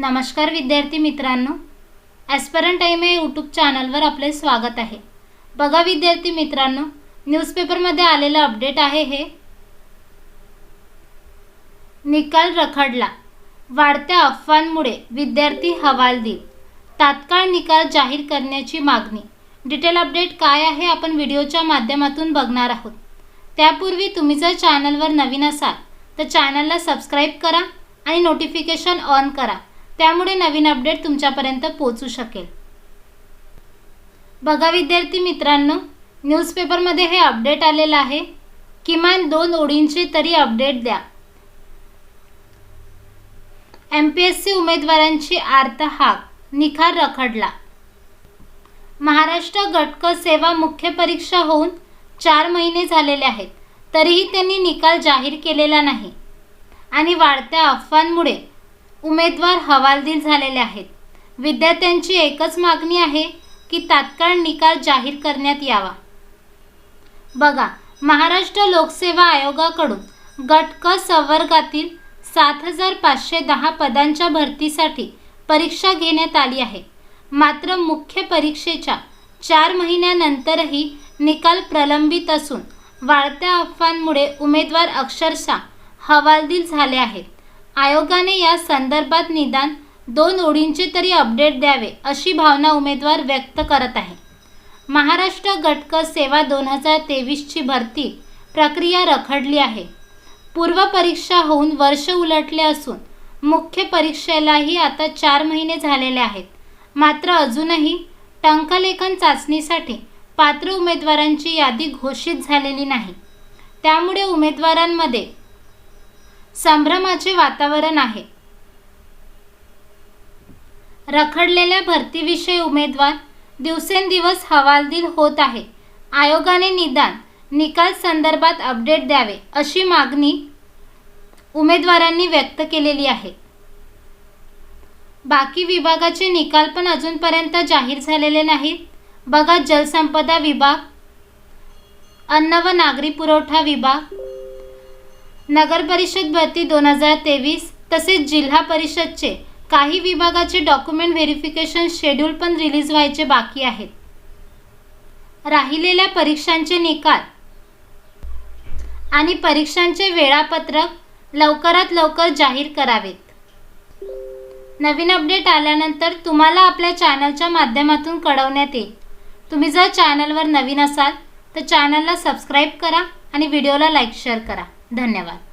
नमस्कार विद्यार्थी मित्रांनो. ॲस्परंट टाईम या यूट्यूब चॅनलवर आपले स्वागत आहे. बघा विद्यार्थी मित्रांनो न्यूजपेपरमध्ये आलेलं अपडेट आहे हे. निकाल रखडला. वाढत्या अफवांमुळे विद्यार्थी हवालदिल तात्काळ निकाल जाहीर करण्याची मागणी. डिटेल अपडेट काय आहे आपण व्हिडिओच्या माध्यमातून बघणार आहोत. त्यापूर्वी तुम्ही जर चॅनलवर नवीन असाल तर चॅनलला सबस्क्राईब करा आणि नोटिफिकेशन ऑन करा. त्यामुळे नवीन अपडेट तुमच्यापर्यंत पोहोचू शकेल. बघा विद्यार्थी मित्रांनो न्यूजपेपरमध्ये हे अपडेट आलेलं आहे. किमान दोन ओळींचे तरी अपडेट द्या. एम पी एस सी उमेदवारांची आर्त हाक निखार रखडला. महाराष्ट्र गटक सेवा मुख्य परीक्षा होऊन चार महिने झालेले आहेत तरीही त्यांनी निकाल जाहीर केलेला नाही. आणि वाढत्या अफवांमुळे उमेदवार हवालदिल झालेले आहेत. विद्यार्थ्यांची एकच मागणी आहे की तात्काळ निकाल जाहीर करण्यात यावा. बघा महाराष्ट्र लोकसेवा आयोगाकडून गट क संवर्गातील सात हजार पाचशे दहा पदांच्या भरतीसाठी परीक्षा घेण्यात आली आहे. मात्र मुख्य परीक्षेच्या चार महिन्यानंतरही निकाल प्रलंबित असून वाढत्या अफवांमुळे उमेदवार अक्षरशः हवालदिल झाले आहेत. आयोगाने या संदर्भात निदान दोन ओळींचे तरी अपडेट द्यावे अशी भावना उमेदवार व्यक्त करत आहे. महाराष्ट्र गटक सेवा दोन हजार तेवीसची भरती प्रक्रिया रखडली आहे. पूर्व परीक्षा होऊन वर्ष उलटले असून मुख्य परीक्षेलाही आता चार महिने झालेले आहेत. मात्र अजूनही टंकलेखन चाचणीसाठी पात्र उमेदवारांची यादी घोषित झालेली नाही. त्यामुळे उमेदवारांमध्ये संभ्रमाचे वातावरण आहे. रखडलेल्या भरतीविषयी उमेदवार दिवसेंदिवस हवालदिल होत आहे. आयोगाने निदान निकाल संदर्भात अपडेट द्यावे अशी मागणी उमेदवारांनी व्यक्त केलेली आहे. बाकी विभागाचे निकाल पण अजूनपर्यंत जाहीर झालेले नाहीत. बघा जलसंपदा विभाग अन्न व नागरी पुरवठा विभाग नगर परिषद भरती दोन हजार तेवीस तसेच जिल्हा परिषदचे काही विभागाचे डॉक्युमेंट व्हेरिफिकेशन शेड्यूल पण रिलीज व्हायचे बाकी आहेत. राहिलेल्या परीक्षांचे निकाल आणि परीक्षांचे वेळापत्रक लवकरात लवकर जाहीर करावेत. नवीन अपडेट आल्यानंतर तुम्हाला आपल्या चॅनलच्या माध्यमातून कळवण्यात येईल. तुम्ही जर चॅनलवर नवीन असाल तर चॅनलला सबस्क्राईब करा आणि व्हिडिओला लाईक शेअर करा. धन्यवाद.